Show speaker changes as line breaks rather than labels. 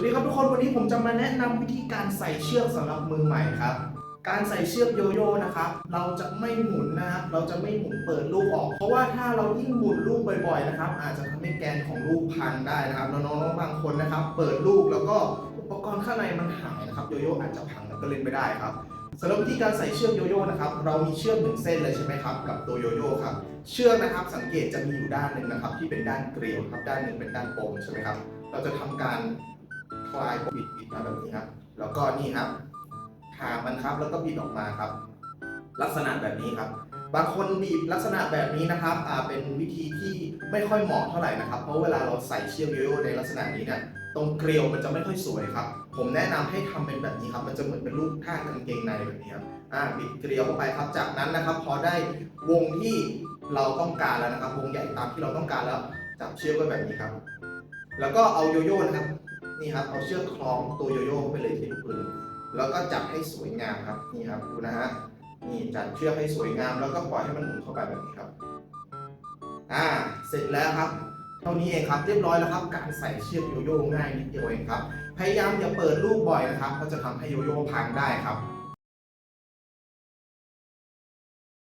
วัสดีครับทุกคนวันนี้ผมจะมาแนะนำวิธีการใส่เชือกสำหรับมือใหม่ครับ การใส่เชือกโยโย่นะครับเราจะไม่หมุนนะครับเราจะไม่หมุนเปิดลูกออก เพราะว่าถ้าเรายิ่งหมุนลูกบ่อยๆนะครับ อาจจะทำให้แกนของลูกพังได้นะครับน้องๆบางคนนะครับ เปิดลูกแล้วก็อุปกรณ์ข้างในมันหายนะครับโยโย่อาจจะพังแล้วก็เล่นไม่ได้ครับสำหรับวิธีการใส่เชือกโยโย่นะครับเรามีเชือกหนึ่งเส้นเลยใช่ไหมครับกับตัวโยโย่ครับเชือกนะครับสังเกตจะมีอยู่ด้านหนึ่งนะครับ ที่เป็นด้านเกลียวครับด้านหนึ่งเป็นด้านปมใช่ไหมครับเราจะทำการ คลายบิดบิดมาแบบนี้ครับ แล้วก็นี่ครับหามันครับ แล้วก็บิดออกมาครับ ลักษณะแบบนี้ครับ บางคนบีบลักษณะแบบนี้นะครับอ่าเป็นวิธีที่ไม่ค่อยเหมาะเท่าไหร่นะครับ เพราะเวลาเราใส่เชือกโยโย่ในลักษณะนี้เนี่ยตรงเกลียวมันจะไม่ค่อยสวยครับ ผมแนะนำให้ทำเป็นแบบนี้ครับ มันจะเหมือนเป็นรูปท่ากางเกงในแบบนี้ครับ อ่าบิดเกลียวเข้าไปครับ จากนั้นนะครับ พอได้วงที่เราต้องการแล้วนะครับ วงใหญ่ตามที่เราต้องการแล้ว จับเชือกไว้แบบนี้ครับ แล้วก็เอาโยโย่นะครับ นี่ครับเอาเชือกคล้องตัวโยโย่ไปเลยที่ลูกปืนแล้วก็จับให้สวยงามครับนี่ครับดูนะฮะนี่จัดเชือกให้สวยงาม แล้วก็ปล่อยให้มันหมุนเข้าไปแบบนี้ครับ อ่า เสร็จแล้วครับ เท่านี้เองครับเรียบร้อยแล้วครับ การใส่เชือกโยโย่ง่ายนิดเดียวเองครับ พยายามอย่าเปิดลูกบ่อยนะครับเพราะจะทำให้โยโย่พังได้ครับ